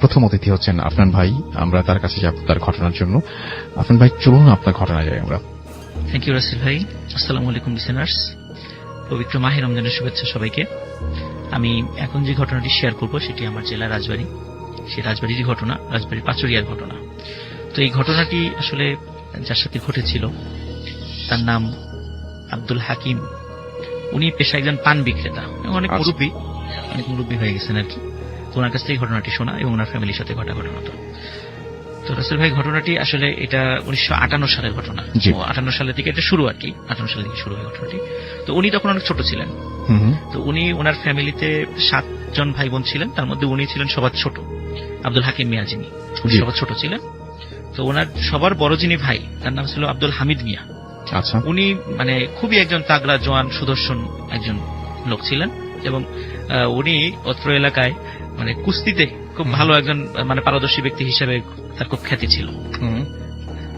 প্রথম অতিথি হচ্ছেন আফনান ভাই। আমরা তার কাছে যাব তার ঘটনার জন্য। আফনান ভাই চলুন আপনার ঘটনা যাই আমরা। থ্যাংক ইউ রাসেল ভাই। আসসালামু আলাইকুম লিসেনার্স পবিত্র মাহে রমজানের শুভেচ্ছা সবাইকে। আমি এখন যে ঘটনাটি শেয়ার করব সেটি আমার জেলা রাজবাড়ী। সে রাজবাড়িরই ঘটনা রাজবাড়ির পাচুরিয়ার ঘটনা। তো এই ঘটনাটি আসলে যার সাথে ঘটেছিল তার নাম আব্দুল হাকিম। উনি পেশা একজন পান বিক্রেতা। অনেক আচ্ছা। মুরব্বী। অনেক মুরব্বী হয়ে গেছেন আর কি। ওনার কাছ থেকে ঘটনাটি শোনা এবং ওনার ফ্যামিলির সাথে ঘটা ঘটনা তো। তো রাসেল ভাই ঘটনাটি আসলে এটা উনিশশো আটান্ন সালের ঘটনা। আটান্ন সালের দিকে এটা শুরু আর কি আটান্ন সালের দিকে শুরু হয় ঘটনাটি। তো উনি তখন অনেক ছোট ছিলেন। তো উনি ওনার ফ্যামিলিতে সাতজন ভাই বোন ছিলেন তার মধ্যে উনি ছিলেন সবার ছোট আব্দুল হাকিম মিয়া যিনি। উনি সবার ছোট ছিলেন। তো ওনার সবার বড় যিনি ভাই তার নাম ছিল আব্দুল হামিদ মিয়া। আচ্ছা। উনি মানে খুবই একজন তাগড়া জোয়ান সুদর্শন একজন লোক ছিলেন। এবং উনি অত্র এলাকায় মানে কুস্তিতে খুব ভালো একজন মানে পারদর্শী ব্যক্তি হিসেবে তার খুব খ্যাতি ছিল। হুম,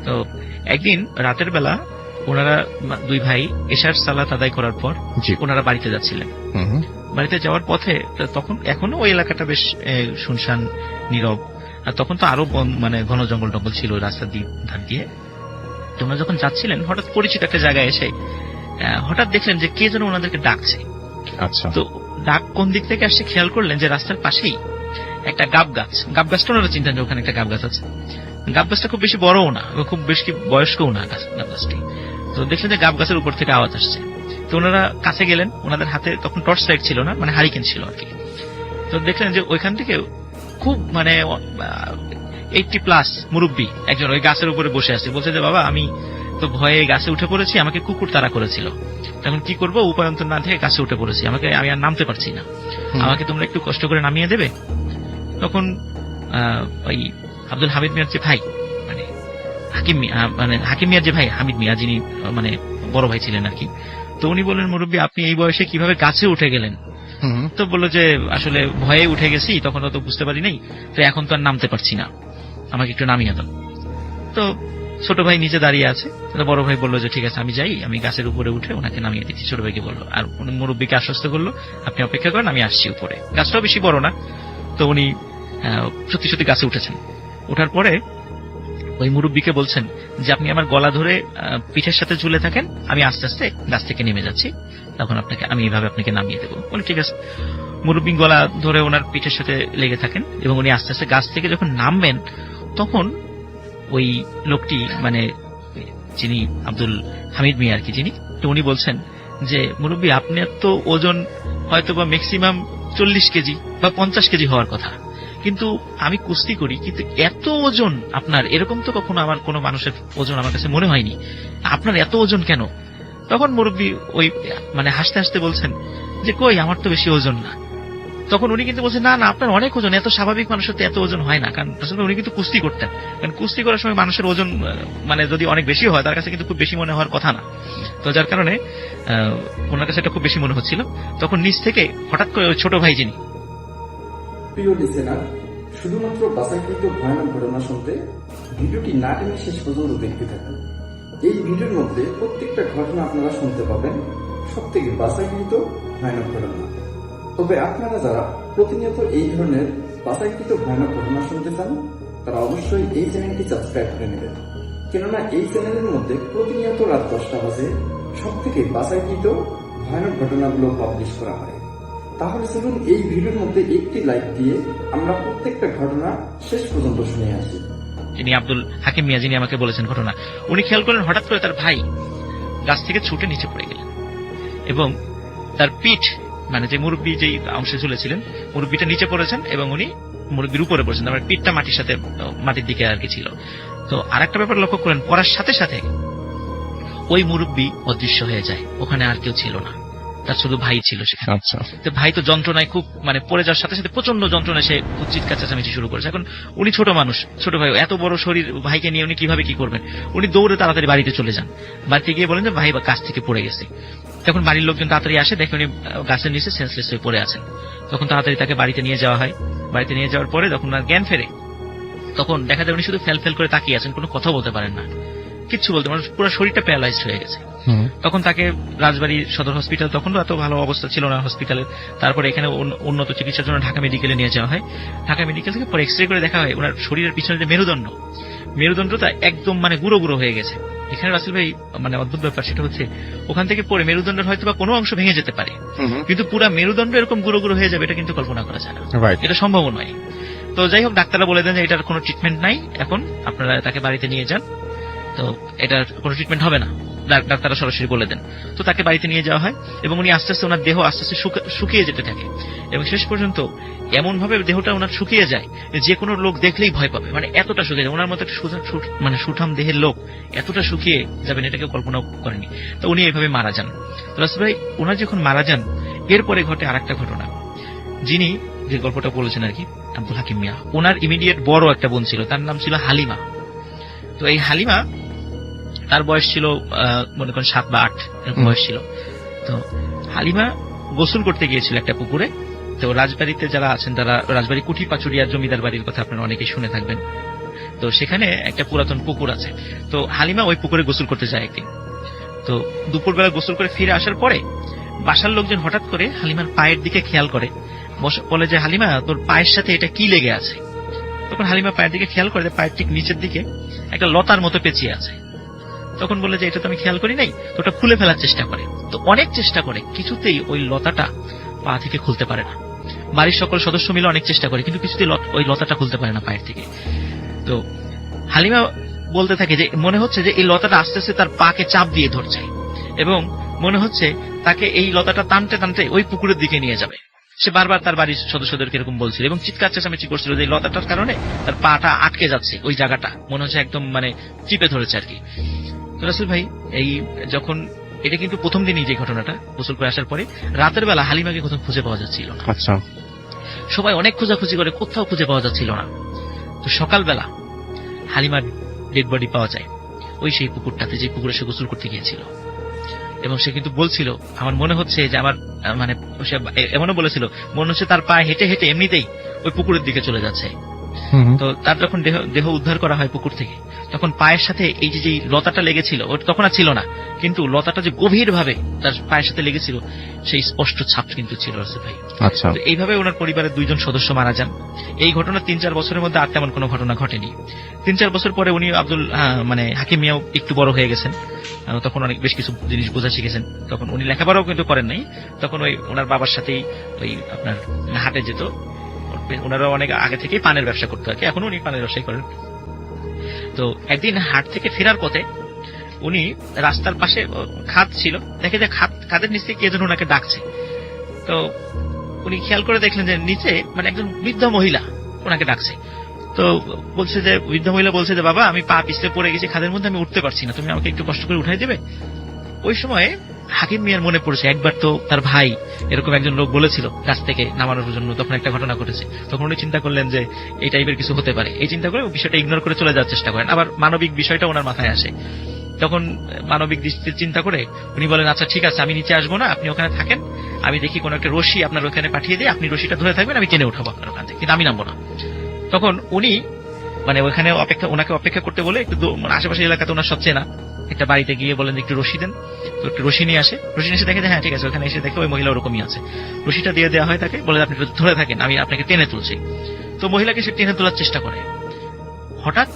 তো একদিন রাতের বেলা ওনারা দুই ভাই এশার সালাত আদায় করার পর ওনারা বাড়িতে যাচ্ছিলেন। বাড়িতে যাওয়ার পথে তখন এখনও ওই এলাকাটা বেশ শুনশান নীরব। আর তখন তো আরও মানে ঘন জঙ্গল টঙ্গল ছিল রাস্তা দিক ধার দিয়ে। তো ওনারা যখন যাচ্ছিলেন হঠাৎ পরিচিত একটা জায়গায় এসে হঠাৎ দেখলেন যে কে যেন ওনাদেরকে ডাকছে। আচ্ছা। তো ডাক কোন দিক থেকে আসছে খেয়াল করলেন যে রাস্তার পাশেই একটা গাব গাছ। গাব গাছটা ওনারা চিন্তা যে ওখানে একটা গাব গাছ আছে। গাব গাছটা খুব বেশি বড়ও না খুব বেশি বয়স্কও না গাব গাছটি। তো দেখলেন যে গাব গাছের উপর থেকে আওয়াজ আসছে। তো ওনারা কাছে গেলেন, ওনাদের হাতে তখন টর্চ লাইট ছিল না মানে হারিকেন ছিল আর কি। তো দেখলেন যে ওইখান থেকে খুব মানে এইটটি প্লাস মুরব্বী একজন ওই গাছের উপরে বসে আছে। বলছে যে, বাবা, আমি তো ভয়ে গাছে উঠে পড়েছি আমাকে কুকুর তাড়া করেছিল। তখন কি করব? উপায়ন্তর না থেকে গাছে উঠে পড়েছি। আমাকে আমি আর নামতে পারছি না। আমাকে তোমরা একটু কষ্ট করে নামিয়ে দেবে? তখন ওই আব্দুল হামিদ মিয়ার যে ভাই মানে হাকিম মানে হাকিম মিয়ার যে ভাই হামিদ মিয়া যিনি মানে বড় ভাই ছিলেন আর কি তো উনি বললেন মুরব্বী আপনি এই বয়সে কীভাবে গাছে উঠে গেলেন? তো বলল যে আসলে ভয়ে উঠে গেছি তখন তো বুঝতে পারি নাই তো এখন তো আর নামতে পারছি না। আমাকে একটু নামিয়ে দাও। তো ছোট ভাই নিচে দাঁড়িয়ে আছে। বড় ভাই বলল যে, ঠিক আছে, আমি যাই। আমি গাছের উপরে উঠে ওনাকে নামিয়ে দিচ্ছি। ছোট ভাইকে বলল, আর উনি মুরব্বীকে আশ্বস্ত করল, আপনি অপেক্ষা করেন, আমি আসছি উপরে। গাছটাও বেশি বড় না। তো উনি সত্যি সত্যি গাছে উঠেছেন। ওঠার পরে ওই মুরব্বীকে বলছেন যে, আপনি আমার গলা ধরে পিঠের সাথে ঝুলে থাকেন, আমি আস্তে আস্তে গাছ থেকে নেমে যাচ্ছি। তখন আপনাকে, আমি এইভাবে আপনাকে নামিয়ে দেবো। বলে, ঠিক আছে। মুরব্বী গলা ধরে ওনার পিঠের সাথে লেগে থাকেন এবং উনি আস্তে আস্তে গাছ থেকে যখন নামবেন, তখন ওই লোকটি মানে যিনি আব্দুল হামিদ মিয়া আর কি, যিনি, তো উনি বলছেন যে, মুরব্বী আপনার তো ওজন হয়তো বা ম্যাক্সিমাম চল্লিশ কেজি বা পঞ্চাশ কেজি হওয়ার কথা। কিন্তু আমি কুস্তি করি, কিন্তু এত ওজন আপনার, এরকম তো কখনো আমার কোনো মানুষের ওজন আমার কাছে মনে হয়নি। আপনার এত ওজন কেন? তখন মুরব্বী ওই মানে হাসতে হাসতে বলছেন যে, কই, আমার তো বেশি ওজন না। তখন উনি কিন্তু বলছেন না না, আপনার অনেক ওজন, এত স্বাভাবিক মানুষের তো এত ওজন হয় না। কারণ উনি কিন্তু কুস্তি করতেন। কারণ কুস্তি করার সময় মানুষের ওজন মানে যদি অনেক বেশি হয়, তার কাছে কিন্তু খুব বেশি মনে হওয়ার কথা না। তো যার কারণে ওনার কাছে এটা খুব বেশি মনে হচ্ছিল। তখন নিচ থেকে হঠাৎ করে ওই ছোট ভাই যিনি শুধুমাত্র বাছাইকৃত ভয়ানক ঘটনা শুনতে ভিডিওটি না টেনে শেষ পর্যন্ত দেখতে থাকুন। এই ভিডিওর মধ্যে প্রত্যেকটা ঘটনা আপনারা শুনতে পাবেন। সব থেকে বাছাইকৃত ভয়ানক ঘটনা। তবে আপনারা যারা প্রতিনিয়ত এই ধরনের বাছাইকৃত ভয়ানক ঘটনা শুনতে চান, তারা অবশ্যই এই চ্যানেলটি সাবস্ক্রাইব করে নেবেন। কেননা এই চ্যানেলের মধ্যে প্রতিনিয়ত রাত দশটা বাজে সব থেকে বাছাইকৃত ভয়ানক ঘটনাগুলো পাবলিশ করা হয়। তাহলে চলুন এই ভিডিওর মধ্যে একটি লাইক দিয়ে আমরা প্রত্যেকটা ঘটনা শেষ পর্যন্ত শুনে আসি। যিনি আব্দুল হাকিম মিয়া, যিনি আমাকে বলেছেন ঘটনা, উনি খেয়াল করলেন হঠাৎ করে তার ভাই গাছ থেকে ছুটে নিচে পড়ে গেলেন এবং তার পিঠ মানে যে মুরব্বী যেই অংশে ঝুলেছিলেন মুরব্বীটা নিচে পড়েছেন এবং উনি মুরব্বীর উপরে পড়েছেন তার মানে পিঠটা মাটির সাথে মাটির দিকে আর কি ছিল। তো আরেকটা ব্যাপার লক্ষ্য করেন পড়ার সাথে সাথে ওই মুরব্বী অদৃশ্য হয়ে যায় ওখানে আর কেউ ছিল না। তার শুধু ভাই ছিল সেখানে। আচ্ছা। তো ভাই তো যন্ত্রণায় খুব মানে পড়ে যাওয়ার সাথে সাথে প্রচণ্ড যন্ত্রণায় সে খুব চিৎকার চেঁচামেচি শুরু করেছে। এখন উনি ছোট মানুষ ছোট ভাই এত বড় শরীর ভাইকে নিয়ে উনি কীভাবে কি করবেন? উনি দৌড়ে তাড়াতাড়ি বাড়িতে চলে যান। বাড়িতে গিয়ে বলেন যে ভাই বা গাছ থেকে পড়ে গেছে। তখন বাড়ির লোকজন তাড়াতাড়ি আসে দেখে উনি গাছের নিচে সেন্সলেস হয়ে পড়ে আছেন। তখন তাড়াতাড়ি তাকে বাড়িতে নিয়ে যাওয়া হয়। বাড়িতে নিয়ে যাওয়ার পরে যখন আর জ্ঞান ফেরে তখন দেখা যায় উনি শুধু ফেল ফেল করে তাকিয়ে আছেন কোনো কথা বলতে পারেন না। কিচ্ছু বলতে পারে না, পুরো শরীরটা প্যারালাইজ হয়ে গেছে। তখন তাকে রাজবাড়ী সদর হসপিটাল তখন এত ভালো অবস্থা ছিল না হসপিটালের তারপরে এখানে উন্নত চিকিৎসার জন্য ঢাকা মেডিকেলে নিয়ে যাওয়া হয়। ঢাকা মেডিকেল থেকে পরে এক্স রে করে দেখা হয় ওনার শরীরের পিছনে যে মেরুদণ্ড মেরুদণ্ডটা একদম মানে গুঁড়ো গুঁড়ো হয়ে গেছে। এখানে রাসেল ভাই মানে অদ্ভুত ব্যাপার সেটা হচ্ছে ওখান থেকে পরে মেরুদণ্ডের হয়তো বা কোনো অংশ ভেঙে যেতে পারে। কিন্তু পুরা মেরুদণ্ড এরকম গুঁড়ো গুঁড়ো হয়ে যাবে এটা কিন্তু কল্পনা করা যায় না। এটা সম্ভব নয়। তো যাই হোক ডাক্তাররা বলে দেন যে এটার কোনো ট্রিটমেন্ট নাই। এখন আপনারা তাকে বাড়িতে নিয়ে যান। তো এটার কোনো ট্রিটমেন্ট হবে না। ডাক্তাররা সরাসরি বলে দেন। তো তাকে বাড়িতে নিয়ে যাওয়া হয় এবং উনি আস্তে আস্তে ওনার দেহ আস্তে আস্তে শুকিয়ে যেতে থাকে। এবং শেষ পর্যন্ত এমন ভাবে দেহটা ওনার শুকিয়ে যায় যে কোনো লোক দেখলেই ভয় পাবে। মানে এতটা শুকিয়ে যায়। ওনার মতো মানে সুঠাম দেহের লোক এতটা শুকিয়ে যাবেন এটাকে কল্পনাও করেনি তো উনি এইভাবে মারা যান। তো ভাই, ওনার যখন মারা যান, এরপরে ঘটে আর একটা ঘটনা। যিনি যে গল্পটা বলেছেন আর কি, আব্দুল হাকিম মিয়া, ওনার ইমিডিয়েট বড় একটা বোন ছিল, তার নাম ছিল হালিমা। তো এই হালিমা তার বয়স ছিল মনে করেন সাত বা আট এরকম বয়স ছিল। তো হালিমা গোসল করতে গিয়েছিল একটা পুকুরে। তো রাজবাড়িতে যারা আছেন তারা রাজবাড়ি কুঠি পাচুরিয়ার জমিদার বাড়ির কথা আপনারা অনেকেই শুনে থাকবেন। তো সেখানে একটা পুরাতন পুকুর আছে। তো হালিমা ওই পুকুরে গোসল করতে যায় একদিন। তো দুপুরবেলা গোসল করে ফিরে আসার পরে বাসার লোকজন হঠাৎ করে হালিমার পায়ের দিকে খেয়াল করে। বলে যে হালিমা তোর পায়ের সাথে এটা কি লেগে আছে? তখন হালিমা পায়ের দিকে খেয়াল করে পায়ের ঠিক নিচের দিকে একটা লতার মতো পেঁচিয়ে আছে। তখন বলে যে, এটা তো আমি খেয়াল করি নাই, তো ওটা খুলে ফেলার চেষ্টা করে। তো অনেক চেষ্টা করে, কিছুতেই ওই লতাটা পা থেকে খুলতে পারে না। বাড়ির সকল সদস্য মিলে অনেক চেষ্টা করে, কিন্তু কিছুতেই ওই লতাটা খুলতে পারে না পায়ের থেকে। তো হালিমা বলতে থাকে যে, মনে হচ্ছে যে এই লতাটা আস্তে আস্তে তার পাকে চাপ দিয়ে ধরছে, এবং মনে হচ্ছে তাকে এই লতাটা টানতে টানতে ওই পুকুরের দিকে নিয়ে যাবে। সে বারবার তার বাড়ির সদস্যদেরকে এরকম বলছিল, এবং চিৎকার চেঁচামেচি করছিল যে লতাটার কারণে তার পাটা আটকে যাচ্ছে, ওই জায়গাটা। মনে হচ্ছে একদম মানে চিপে ধরেছে আর কি। রাসুল ভাই এই যখন এটা কিন্তু প্রথম দিনই যে ঘটনাটা গোসল করে আসার পরে রাতের বেলা হালিমাকে কোথাও খুঁজে পাওয়া যাচ্ছিল আচ্ছা। সবাই অনেক খোঁজাখুঁজি করে কোথাও খুঁজে পাওয়া যাচ্ছিল না। তো সকালবেলা হালিমার ডেড বডি পাওয়া যায় ওই সেই পুকুরটাতে যে পুকুরে সে গোসল করতে গিয়েছিল। এবং সে কিন্তু বলছিল আমার মনে হচ্ছে যে আমার মানে সে এমনও বলেছিল মনে হচ্ছে তার পায়ে হেঁটে হেঁটে এমনিতেই ওই পুকুরের দিকে চলে যাচ্ছে। তো তার যখন দেহ দেহ উদ্ধার করা হয় পুকুর থেকে তখন পায়ের সাথে এই যে লতাটা লেগেছিল ওটা তখন আর ছিল না কিন্তু লতাটা যে গভীর ভাবে তার পায়ের সাথে লেগেছিল সেই স্পষ্ট ছাপ কিন্তু ছিল রাসেল ভাই। আচ্ছা। এইভাবে ওনার পরিবারের দুইজন সদস্য মারা যান। এই ঘটনা তিন চার বছরের মধ্যে আর তেমন কোনো ঘটনা ঘটেনি। তিন চার বছর পরে উনি আব্দুল মানে হাকিম মিয়াও একটু বড় হয়ে গেছেন। তখন অনেক বেশ কিছু জিনিস বোঝা শিখেছেন। তখন উনি লেখাপড়াও কিন্তু করেন নাই। তখন ওই ওনার বাবার সাথেই ওই আপনার হাটে যেত। ওনারা অনেক আগে থেকেই পানের ব্যবসা করতে আর কি এখন উনি পানের ব্যবসাই করেন। তো একদিন হাট থেকে ফেরার পথে উনি রাস্তার পাশে খাদ ছিল, দেখে যে খাদ খাদের নিচ থেকে কে যেন ওনাকে ডাকছে। তো উনি খেয়াল করে দেখলেন যে নিচে মানে একজন বৃদ্ধ মহিলা ওনাকে ডাকছে। তো বলছে যে, বৃদ্ধ মহিলা বলছে যে, বাবা, আমি পা পিছলে পড়ে গেছি, খাদের মধ্যে আমি উঠতে পারছি না, তুমি আমাকে একটু কষ্ট করে উঠাই দেবে? ওই সময়ে হাকিম মিয়ার মনে পড়েছে, একবার তো তার ভাই এরকম একজন লোক বলেছিল গাছ থেকে নামানোর জন্য, তখন একটা ঘটনা ঘটেছে। তখন উনি চিন্তা করলেন যে এই টাইপের কিছু হতে পারে। এই চিন্তা করে বিষয়টা ইগনোর করে চলে যাওয়ার চেষ্টা করেন। আবার মানবিক বিষয়টা ওনার মাথায় আসে। তখন মানবিক দৃষ্টির চিন্তা করে উনি বলেন আচ্ছা ঠিক আছে, আমি নিচে আসব না, আপনি ওখানে থাকেন। আমি দেখি কোন একটা রশি আপনার ওখানে পাঠিয়ে দিই। আপনি রশিটা ধরে থাকবেন, আমি টেনে উঠাবো আপনার ওখান থেকে। কিন্তু আমি নামবো না। তখন উনি মানে ওখানে অপেক্ষা, ওনাকে অপেক্ষা করতে বলে একটু মানে আশেপাশের এলাকাতে ওনার সবচেয়ে না একটা বাড়িতে গিয়ে বলেন একটু রশি দেন। তো একটু রশি নিয়ে আসে। রশি এসে দেখে যে হ্যাঁ ঠিক আছে, ওখানে এসে দেখে ওই মহিলা ওরকমই আছে। রশিটা দিয়ে দেওয়া হয় তাকে, বলে, আপনি ধরে থাকেন, আমি আপনাকে টেনে তুলছি। তো মহিলাকে সে টেনে তোলার চেষ্টা করে। হঠাৎ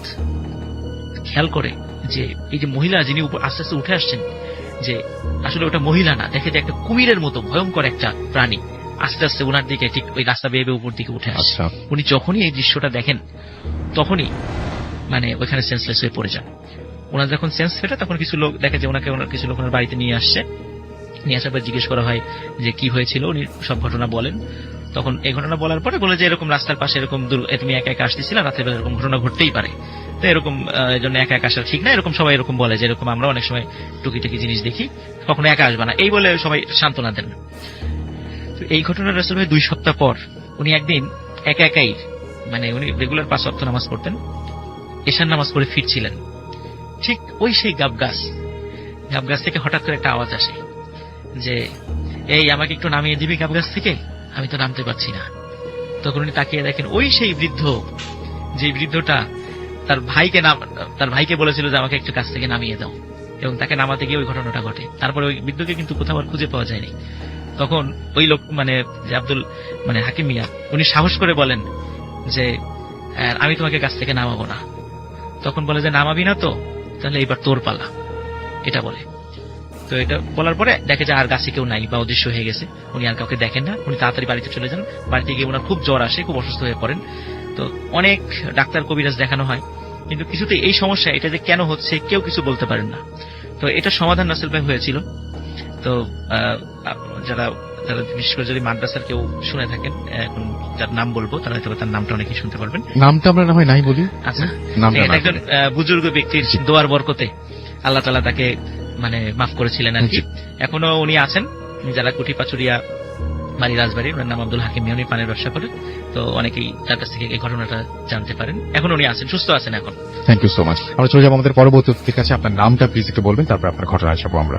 খেয়াল করে যে, এই যে মহিলা যিনি আস্তে আস্তে উঠে আসছেন, যে আসলে ওটা মহিলা না, দেখে যে একটা কুমিরের মতো ভয়ঙ্কর একটা প্রাণী। আস্তে আস্তে ওনার দিকে ঠিক ওই রাস্তা বেয়ে বেয়ে উপর দিকে উঠে আসছে আচ্ছা। উনি যখনই এই দৃশ্যটা দেখেন তখনই মানে ওইখানে সেন্সলেস হয়ে পড়ে যান। ওনার যখন সেন্স ফেটে তখন কিছু লোক দেখে যে ওনাকে ওনার কিছু লোক ওনার বাড়িতে নিয়ে আসছে। নিয়ে আসার পর জিজ্ঞেস করা হয় যে কি হয়েছিল উনি সব ঘটনা বলেন। তখন এই ঘটনা বলার পরে বলে যে এরকম রাস্তার পাশে এরকম তুমি একা একা আসতেছিলা রাতের বেলা এরকম ঘটনা ঘটতেই পারে। তো এরকম এই জন্য একা একা আসা ঠিক না এরকম সবাই এরকম বলে যে এরকম আমরা অনেক সময় টুকি টুকি জিনিস দেখি কখনো একা আসবে না। এই বলে সবাই সান্ত্বনা দেন। এই ঘটনার আসলে দুই সপ্তাহ পর। উনি একদিন একা একাই মানে উনি রেগুলার পাঁচ সপ্তাহ নামাজ পড়তেন, এশার নামাজ পড়ে ফিরছিলেন। ঠিক ওই সেই গাব গাছ গাব গাছ থেকে হঠাৎ করে একটা আওয়াজ আসে যে, এই, আমাকে একটু নামিয়ে দিবি গাব গাছ থেকে? আমি তো নামতে পারছি না। তখন উনি তাকিয়ে দেখেন ওই সেই বৃদ্ধ, যে বৃদ্ধটা তার ভাইকে নাম, তার ভাইকে বলেছিল যে, আমাকে একটু কাছ থেকে নামিয়ে দাও। এবং তাকে নামাতে গিয়ে ওই ঘটনাটা ঘটে। তারপরে ওই বৃদ্ধকে কিন্তু কোথাও আর খুঁজে পাওয়া যায়নি। তখন ওই লোক মানে যে আব্দুল মানে হাকিম মিয়া, উনি সাহস করে বলেন যে আমি তোমাকে গাছ থেকে নামাবো না। তখন বলে যে, নামাবি না তো, তাহলে এবার তোর পালা। এটা বলে। তো এটা বলার পরে দেখে যে আর গাছে কেউ নাই বা অদৃশ্য হয়ে গেছে। উনি আর কাউকে দেখেন না। উনি তাড়াতাড়ি বাড়িতে চলে যান। বাড়িতে গিয়ে ওনার খুব জ্বর আসে, খুব অসুস্থ হয়ে পড়েন। তো অনেক ডাক্তার কবিরাজ দেখানো হয়। কিন্তু কিছুতে এই সমস্যা, এটা যে কেন হচ্ছে, কেউ কিছু বলতে পারেন না। তো এটা সমাধান নাসিল ভাই হয়েছিল। তো যারা যারা বিশেষ করে যদি মাদ্রাসার কেউ শুনে থাকেন এখন যার নাম বলব তারা হয়তো তার নামটা অনেকেই শুনতে পারবেন। নামটা আমরা না হয় নাই বলি? আচ্ছা। একজন বুজুর্গ ব্যক্তির দোয়ার বরকতে আল্লাহ তালা তাকে মানে মাফ করেছিলেন আর কি। এখনও উনি আছেন যারা কুঠি পাচুরিয়া বাড়ি রাজবাড়ি ওনার নাম আব্দুল হাকিম উনি পানের ব্যবসা করেন তো অনেকেই তার কাছ থেকে এই ঘটনাটা জানতে পারেন। এখন উনি আছেন সুস্থ আছেন এখন। থ্যাংক ইউ সো মাচ আমরা চলে যাব আমাদের পরবর্তী কাছে। আপনার নামটা প্লিজ একটু বলবেন তারপর আপনার ঘটনা যাব আমরা।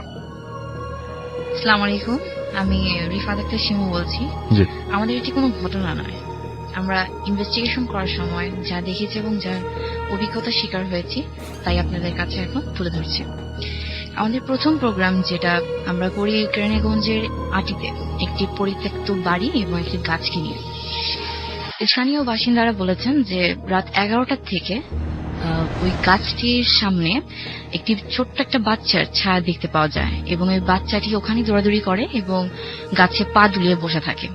আসসালামু আলাইকুম। আমি রিফাত আক্তার শিমু বলছি। আমাদের এটি কোনো ঘটনা নয়। আমরা ইনভেস্টিগেশন করার সময় যা দেখেছি এবং যার অভিজ্ঞতা শিকার হয়েছি তাই আপনাদের কাছে এখন তুলে ধরছি। আমাদের প্রথম প্রোগ্রাম যেটা আমরা করি কেরানীগঞ্জের আটিতে একটি পরিত্যক্ত বাড়ি এবং একটি গাছকে নিয়ে। স্থানীয় বাসিন্দারা বলেছেন যে রাত এগারোটার থেকে ওই গাছটির সামনে একটি ছোট্ট একটা বাচ্চার ছায়া দেখতে পাওয়া যায় এবং ওই বাচ্চাটি ওখানে দৌড়াদৌড়ি করে এবং গাছে পা দুলিয়ে বসে থাকে।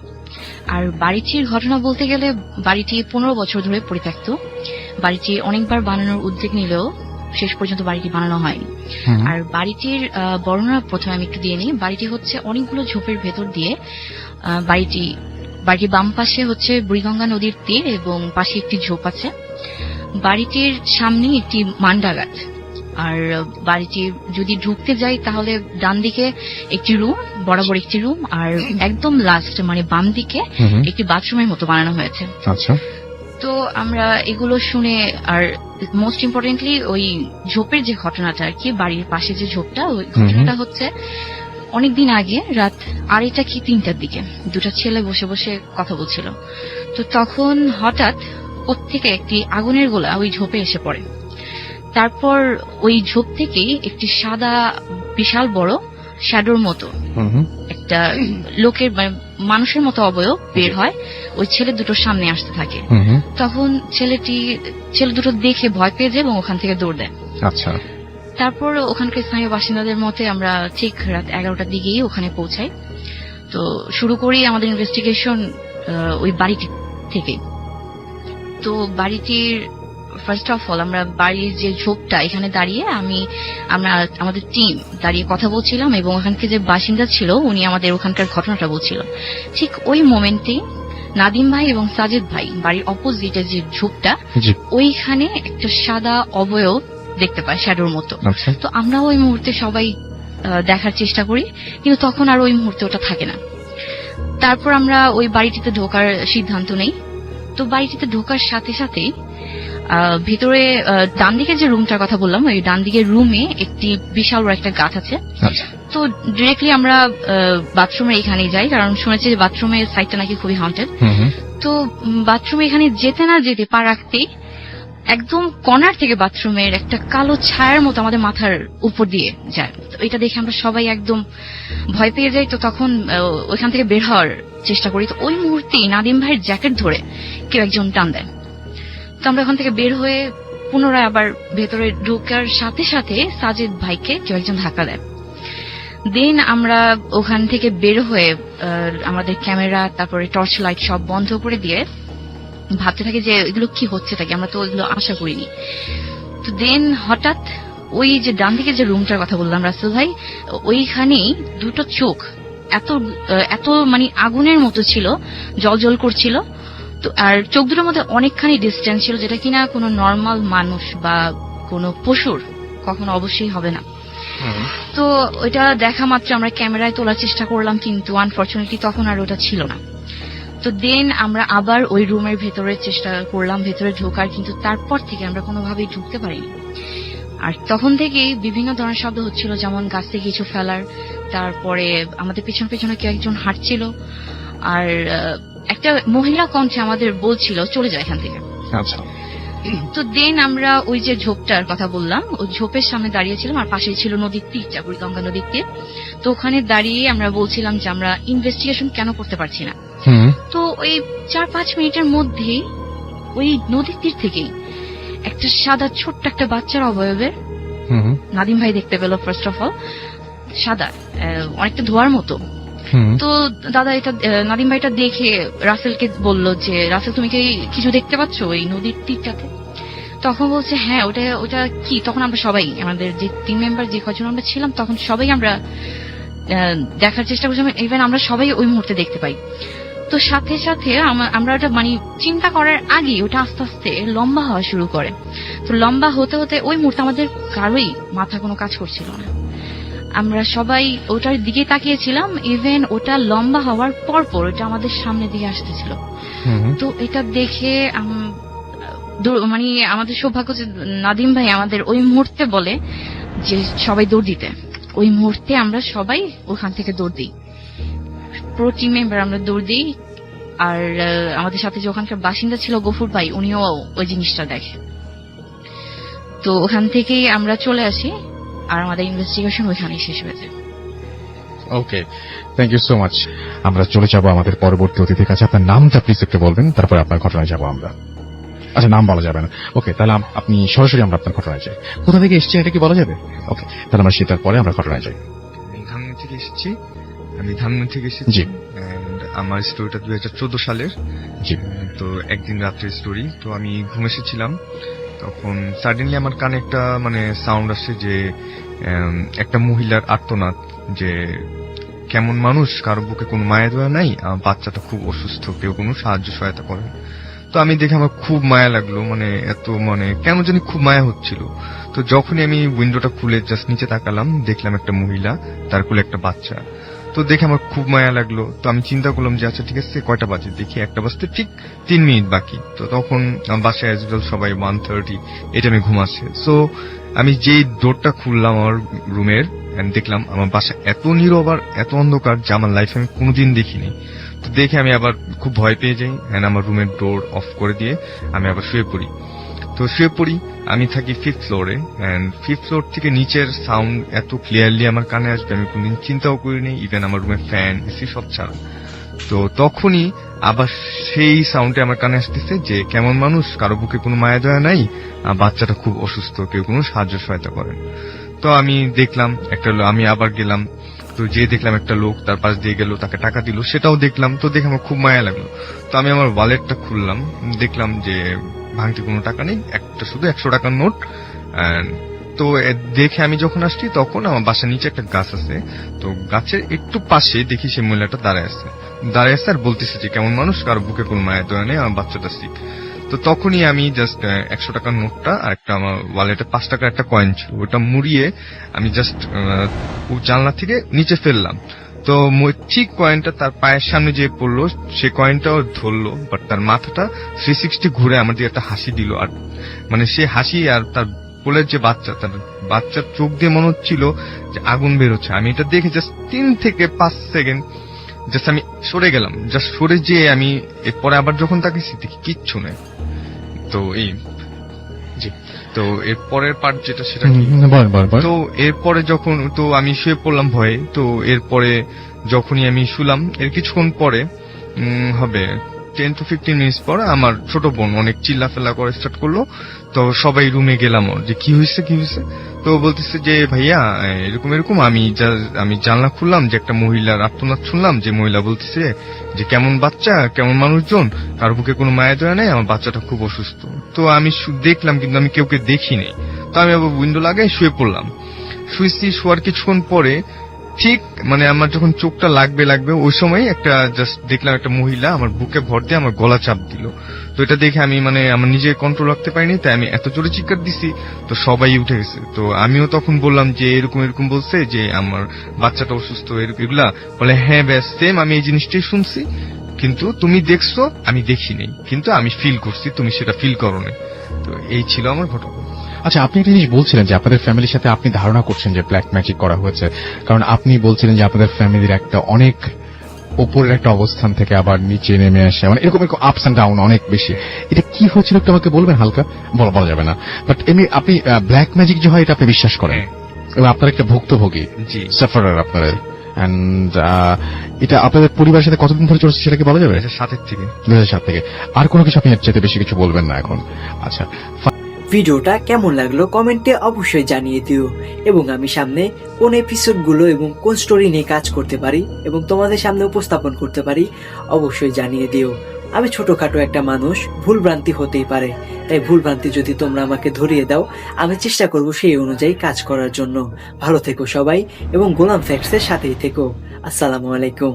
আর বাড়িটির ঘটনা বলতে গেলে বাড়িটি পনেরো বছর ধরে পরিত্যক্ত বাড়িটি অনেকবার বানানোর উদ্যোগ নিলেও শেষ পর্যন্ত বাড়িটি বানানো হয়নি। আর বাড়িটির বর্ণনা প্রথমে আমি একটু দিয়ে নিই। বাড়িটি হচ্ছে অনেকগুলো ঝোপের ভেতর দিয়ে আহ, বাড়িটি বাড়ির বাম পাশে হচ্ছে বুড়িগঙ্গা নদীর তীর এবং পাশে একটি ঝোপ আছে। বাড়িটির সামনে একটি মান্ডা গাছ আর বাড়িটি যদি ঢুকতে যাই তাহলে ডান দিকে একটি রুম বরাবর একটি রুম আর একদম লাস্ট মানে বাম দিকে। একটি বাথরুমের মতো বানানো হয়েছে। আচ্ছা। তো আমরা এগুলো শুনে আর মোস্ট ইম্পর্টেন্টলি ওই ঝোপের যে ঘটনাটা আর কি বাড়ির পাশে যে ঝোপটা ওই ঘটনাটা হচ্ছে অনেকদিন আগে রাত আড়াইটা কি তিনটার দিকে দুটো ছেলে বসে বসে কথা বলছিল। তো তখন হঠাৎ থেকে একটি আগুনের গোলা ওই ঝোপে এসে পড়ে। তারপর ওই ঝোপ থেকেই একটি সাদা বিশাল বড় শ্যাডোর মতো। একটা লোকের মানে মানুষের মতো অবয়ব বের হয়। ওই ছেলে দুটোর সামনে আসতে থাকে। তখন ছেলেটি ছেলে দুটো দেখে ভয় পেয়ে যায় এবং ওখান থেকে দৌড় দেয়। আচ্ছা। তারপর ওখানকার স্থানীয় বাসিন্দাদের মতে আমরা ঠিক রাত এগারোটার দিকেই ওখানে পৌঁছাই। তো শুরু করি আমাদের ইনভেস্টিগেশন ওই বাড়িটি থেকে। তো বাড়িটির ফার্স্ট অফ অল আমরা বাড়ির যে ঝোপটা এখানে দাঁড়িয়ে আমি আমরা আমাদের টিম দাঁড়িয়ে কথা বলছিলাম এবং ওখানকে যে বাসিন্দা ছিল উনি আমাদের ওখানকার ঘটনাটা বলছিল। ঠিক ওই মোমেন্টেই নাদিম ভাই এবং সাজিদ ভাই বাড়ির অপোজিটে যে ঝোপটা ওইখানে একটা সাদা অবয়ব দেখতে পায় শ্যাডোর মতো। আচ্ছা। তো আমরা ওই মুহূর্তে সবাই দেখার চেষ্টা করি কিন্তু তখন আর ওই মুহূর্তে ওটা থাকে না। তারপর আমরা ওই বাড়িটিতে ঢোকার সিদ্ধান্ত নেই। তো বাড়িটিতে ঢোকার সাথে সাথে ভিতরে ডান দিকে যে রুমটার কথা বললাম ওই ডান দিকের রুমে একটি বিশাল একটা গাছ আছে। আচ্ছা। তো ডিরেক্টলি আমরা বাথরুমে এখানে যাই কারণ শুনেছি যে বাথরুমের সাইডটা নাকি খুবই হাউন্টেড। তো বাথরুমে এখানে যেতে না যেতে পা রাখতেই একদম কর্নার থেকে বাথরুমের একটা কালো ছায়ার মতো আমাদের মাথার উপর দিয়ে যায়। তো এটা দেখে আমরা সবাই একদম ভয় পেয়ে যাই। তো তখন ওইখান থেকে বের হওয়ার চেষ্টা করি। তো ওই মুহূর্তেই নাদিম ভাইয়ের জ্যাকেট ধরে কেউ একজন টান দেয়। তো আমরা ওখান থেকে বের হয়ে পুনরায় আবার ভেতরে ঢোকার সাথে সাথে সাজেদ ভাইকে কেউ একজন ধাক্কা দেয়। দেন আমরা ওখান থেকে বের হয়ে আমাদের ক্যামেরা, তারপরে টর্চ লাইট সব বন্ধ করে দিয়ে ভাবতে থাকি যে এগুলো কি হচ্ছে থাকে আমরা তো এগুলো আশা করিনি। তো দেন হঠাৎ ওই যে ডান দিকে যে রুমটার কথা বললাম রাসেল ভাই ওইখানেই দুটো চোখ এত এত মানে আগুনের মতো ছিল জল জল করছিল। তো আর চোখ দুটোর মধ্যে অনেকখানি ডিস্টেন্স ছিল যেটা কিনা কোনো নর্মাল মানুষ বা কোনো পশুর কখনো অবশ্যই হবে না। তো ওইটা দেখা মাত্র আমরা ক্যামেরায় তোলার চেষ্টা করলাম কিন্তু আনফর্চুনেটলি তখন আর ওটা ছিল না। তো দেন আমরা আবার ওই রুমের ভেতরে চেষ্টা করলাম ভেতরে ঢোকার কিন্তু তারপর থেকে আমরা কোনোভাবেই ঢুকতে পারিনি। আর তখন থেকেই বিভিন্ন ধরনের শব্দ হচ্ছিল যেমন গাছ থেকে কিছু ফেলার তারপরে আমাদের পিছন পিছনে কেউ একজন হাঁটছিল আর একটা মহিলা কণ্ঠে আমাদের বলছিল চলে যায় এখান থেকে। আচ্ছা। তো দেন আমরা ওই যে ঝোপটার কথা বললাম ওই ঝোপের সামনে দাঁড়িয়েছিলাম আর পাশেই ছিল নদীর তীর চাপুরিগঙ্গা নদীর তীর। তো ওখানে দাঁড়িয়ে আমরা বলছিলাম যে আমরা ইনভেস্টিগেশন কেন করতে পারছি না? তো ওই চার পাঁচ মিনিটের মধ্যেই ওই নদীর তীর থেকেই একটা সাদা ছোট্ট একটা বাচ্চার অবয়বের নাদিম ভাই দেখতে পেল ফার্স্ট অফ অল সাদা অনেকটা ধোয়ার মতো। তো দাদা এটা নাদিম ভাইটা দেখে রাসেলকে বলল যে রাসেল তুমি কি কিছু দেখতে পাচ্ছ ওই নদীর তীরটাতে? তখন বলছে হ্যাঁ ওটা ওটা কি? তখন আমরা সবাই আমাদের যে টিম মেম্বার যে কজন আমরা ছিলাম তখন সবাই আমরা দেখার চেষ্টা করছিলাম। ইভেন আমরা সবাই ওই মুহূর্তে দেখতে পাই। তো সাথে সাথে আমরা ওটা মানে চিন্তা করার আগে ওটা আস্তে আস্তে লম্বা হওয়া শুরু করে। তো লম্বা হতে হতে ওই মুহূর্তে আমাদের কারোই মাথা কোনো কাজ করছিল না। আমরা সবাই ওটার দিকে তাকিয়েছিলাম ইভেন ওটা লম্বা হওয়ার পর পর ওটা আমাদের সামনে দিকে আসতেছিল। তো এটা দেখে মানে আমাদের সৌভাগ্য যে নাদিম ভাই আমাদের ওই মুহূর্তে বলে যে সবাই দৌড় দিতে। ওই মুহূর্তে আমরা সবাই ওখান থেকে দৌড় দিই। পুরো টিম মেম্বার আমরা দৌড় দিই আর আমাদের সাথে যে ওখানকার বাসিন্দা ছিল গফুর ভাই উনিও ওই জিনিসটা দেখে তো ওখান থেকেই আমরা চলে আসি আর আমাদের ইনভেস্টিগেশন ওইখানেই শেষ হয়ে যায়। Okay thank you so much আমরা চলে যাব আমাদের পরবর্তী অতিথির কাছে। আপনার নামটা প্লিজ একটু বলবেন তারপরে আপনার ঘটনায় যাব আমরা। আচ্ছা নাম বলা যাবে না। ওকে তাহলে আপনি সরাসরি আমরা আপনার ঘটনায় যাই। কোথা থেকে এসছে এটা কি বলা যাবে? ওকে তাহলে আমরা সেটার পরে আমরা ঘটনায় যাই। আমি ধানমন্ডি থেকে এসেছি। আমি ধানমন্ডি থেকে এসেছি। জি। আমার স্টোরিটা দুই হাজার চোদ্দ সালের। তো একদিন রাত্রের স্টোরি তো আমি ঘুম এসেছিলাম। তখন সাডেনলি আমার কানে একটা মানে সাউন্ড আসে যে একটা মহিলার আর্তনাদ যে কেমন মানুষ কারও বুকে কোনো মায়া দেওয়া নাই আমার বাচ্চাটা খুব অসুস্থ কেউ কোনো সাহায্য সহায়তা করে। তো আমি দেখে আমার খুব মায়া লাগল মানে এত মানে কেন জানি খুব মায়া হচ্ছিল। তো যখনই আমি উইন্ডোটা খুলে জাস্ট নিচে তাকালাম দেখলাম একটা মহিলা তার কোলে একটা বাচ্চা। তো দেখে আমার খুব মায়া লাগল। তো আমি চিন্তা করলাম যে আচ্ছা ঠিক আছে, কয়টা বাজে? দেখি একটা বাজতে ঠিক তিন মিনিট বাকি। তো তখন বাসায় অ্যাজ সবাই ওয়ান থার্টি এটা আমি ঘুমাচ্ছে সো আমি যেই ডোরটা খুললাম আমার রুমের দেখলাম আমার বাসা এত নীরব আর এত অন্ধকার যে আমার লাইফে আমি কোনোদিন দেখিনি। তো দেখে আমি আবার খুব ভয় পেয়ে যাই এন্ড আমার রুমের ডোর অফ করে দিয়ে আমি আবার শুয়ে পড়ি। তো শুয়ে পড়ি। আমি থাকি ফিফথ ফ্লোরে অ্যান্ড ফিফথ ফ্লোর থেকে নিচের সাউন্ড এত ক্লিয়ারলি আমার কানে আসবে, আমি কোনদিন চিন্তাও করিনি ইভেন আমার রুমে ফ্যান এসি সব ছাড়া। তো তখনই আবার সেই সাউন্ডে আমার কানে আসতেছে যে কেমন মানুষ, কারও বুকে কোনো মায়া দয়া নাই বাচ্চাটা খুব অসুস্থ, কেউ কোনো সাহায্য সহায়তা করেন। তো আমি দেখলাম, একটা আমি আবার গেলাম, তো যে দেখলাম একটা লোক তার পাশ দিয়ে গেল, তাকে টাকা দিল, সেটাও দেখলাম, তো দেখে আমার খুব মায়া লাগল। তো আমি আমার ওয়ালেটটা খুললাম, দেখলাম যে ভাঙতে কোনো টাকা নেই, একটা শুধু একশো টাকার নোট। তো দেখে আমি যখন আসছি, তখন আমার বাসার নিচে একটা গাছ আছে। তো গাছের একটু পাশে দেখি সেই মহিলাটা দাঁড়ায় আছে। দাঁড়ায় আছে আর বলতেছে যে, কেমন মানুষ? কারও বুকে কোনো মায়া দয়া নেই, আমার বাচ্চাটা সিক তো তখনই আমি জাস্ট একশো টাকার নোটটা আর একটা আমার ওয়ালেটে পাঁচ টাকার একটা কয়েন ছিল। ওটা মুড়িয়ে আমি জাস্ট জানলা থেকে নিচে ফেললাম। তো ঠিক কয়েনটা তার পায়ের সামনে যে পড়ল, সে কয়েনটাও ধরলো বাট তার মাথাটা থ্রি সিক্সটি ঘুরে আমার দিকে একটা হাসি দিল। আর মানে সে হাসি আর তার কোলের যে বাচ্চা, তার বাচ্চার চোখ দিয়ে মনে হচ্ছিল যে আগুন বেরোচ্ছে। আমি এটা দেখে জাস্ট তিন থেকে পাঁচ সেকেন্ড জাস্ট আমি সরে গেলাম। জাস্ট সরে যেয়ে আমি এরপরে আবার যখন তাকে দেখি কিচ্ছু নেই। তো এই জি। তো এরপরের পার্ট যেটা সেটা কি? তো এরপরে যখন তো আমি শুয়ে পড়লাম ভয়ে তো এরপরে যখনই আমি শুলাম এর কিছুক্ষণ পরে হবে টেন টু ফিফটিন মিনিটস পর আমার ছোট বোন অনেক চিল্লাফেলা করে স্টার্ট করল। তো সবাই রুমে গেলাম যে কি হয়েছে কি হয়েছে? তো বলতেছে যে, ভাইয়া এরকম এরকম, আমি আমি জানলা খুললাম যে একটা মহিলার আত্মনাথ শুনলাম, যে মহিলা বলতেছে যে, কেমন বাচ্চা? কেমন মানুষজন? কার বুকে কোনো মায়া দয়া নেই? আমার বাচ্চাটা খুব অসুস্থ। তো আমি দেখলাম, কিন্তু আমি কেউকে দেখিনি। তো আমি আবার উইন্ডো লাগাই শুয়ে পড়লাম। শুয়েছি, শোয়ার কিছুক্ষণ পরে ঠিক মানে আমার যখন চোখটা লাগবে লাগবে, ওই সময় একটা জাস্ট দেখলাম একটা মহিলা আমার বুকে ভর দিয়ে আমার গলা চাপ দিল। তো এটা দেখে আমি মানে আমার নিজে কন্ট্রোল রাখতে পারিনি, তাই আমি এত জোরে চিৎকার দিছি, তো সবাই উঠে গেছে। তো আমিও তখন বললাম যে, এরকম এরকম বলছে যে, আমার বাচ্চাটা অসুস্থ, এরকম, এগুলা। বলে হ্যাঁ ব্যাস সেম আমি এই জিনিসটাই শুনছি। কিন্তু তুমি দেখছ, আমি দেখিনি কিন্তু আমি ফিল করছি, তুমি সেটা ফিল করো তো এই ছিল আমার ঘটনা। আচ্ছা আপনি একটা জিনিস বলছিলেন যে আপনাদের ফ্যামিলির সাথে আপনি ধারণা করছেন যে ব্ল্যাক ম্যাজিক করা হয়েছে। কারণ আপনি বলছিলেন যে আপনাদের ফ্যামিলির একটা অনেক উপরের একটা অবস্থান থেকে আবার নিচে নেমে আসে। মানে এরকম এরকম আপস এন্ড ডাউন অনেক বেশি। এটা কি হয়েছিল একটু আমাকে বলবেন হালকা? বলা বলা যাবে না। বাট এমনি আপনি ব্ল্যাক ম্যাজিক যে হয় এটা আপনি বিশ্বাস করেন? হ্যাঁ। এবং আপনার একটা ভুক্তভোগী সাফারার আপনাদের। অ্যান্ড এটা আপনাদের পরিবারের সাথে কতদিন ধরে চলছে সেটা কি বলা যাবে? সাতের থেকে। দু সাত থেকে। আর কোনো কিছু আপনি এর চাইতে বেশি কিছু বলবেন না এখন। আচ্ছা ভিডিওটা কেমন লাগল কমেন্টে অবশ্যই জানিয়ে দিও। এবং আমি সামনে কোন এপিসোডগুলো এবং কোন স্টোরি নিয়ে কাজ করতে পারি এবং তোমাদের সামনে উপস্থাপন করতে পারি, অবশ্যই জানিয়ে দিও। আমি ছোটখাটো একটা মানুষ, ভুলভ্রান্তি হতেই পারে। তাই ভুলভ্রান্তি যদি তোমরা আমাকে ধরিয়ে দাও, আমি চেষ্টা করব সেই অনুযায়ী কাজ করার জন্য। ভালো থেকো সবাই এবং গোলাম ফ্যাক্টসের সাথেই থেকো। আসসালামু আলাইকুম।